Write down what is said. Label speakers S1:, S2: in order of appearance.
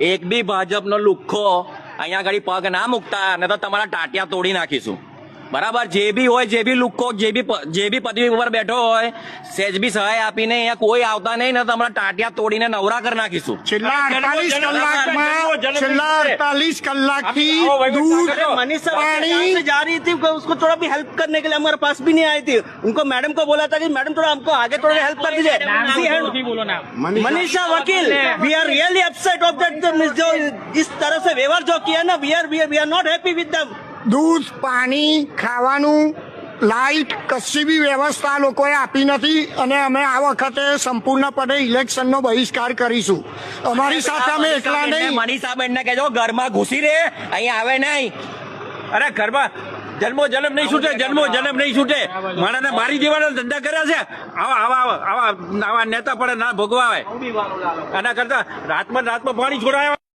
S1: એક બી ભાજપનો લુખ્ખો અહીંયા આગળ પગ ના મૂકતા અને તો તમારા ટાટિયા તોડી નાખીશું. બરાબર જે બી હોય જે બી લુખ્ખો જે બી પ- જે બી પદવી ઉપર બેઠો હોય સેજ બી સહાય આપીને અહીંયા કોઈ આવતા નહીં ને તમારા ટાટિયા તોડીને નવરા કરી નાખીશું
S2: છેલ્લા
S3: જન્મો-
S2: અડતાલીસ
S3: જન્મો-
S2: કલાકમાં
S3: જન્મો-
S2: છેલ્લા
S3: જન્મો-
S2: અડતાલીસ કલાકથી
S3: आओ, भाई,
S2: દૂધ
S3: बैठो।
S4: मनीषा यहाँ
S2: पानी
S4: से जा रही थी उसको थोड़ा भी हेल्प करने के लिए हमारे पास भी नहीं आई थी उनको मैडम को बोला था कि मैडम थोड़ा हमको आगे थोड़ा हेल्प कर दीजिए Manisha Vakil we are really upset of that जो इस तरह से व्यवहार जो किया ना we are we are not happy with them
S2: દૂધ પાણી ખાવાનું લાઇટ કશી બી વ્યવસ્થા લોકોએ આપી નથી અને અમે આ વખતે સંપૂર્ણપણે ઇલેક્શનનો બહિષ્કાર કરીશું. અમારી સાથે અમે એકલા નહીં.
S1: મનીષાબેન ને કહેજો ઘરમાં ઘૂસી રે અહીંયા આવે નહીં.
S3: અરે ઘરમાં જન્મો જન્મ નહીં છૂટે જન્મો જન્મ નહીં છૂટે. માણસને મારી દેવાના ધંધા કર્યા છે. આવા આવા આવા આવા નેતા પડે ના ભોગવા આવે આના કરતા રાતમાં રાતમાં પાણી છોડાય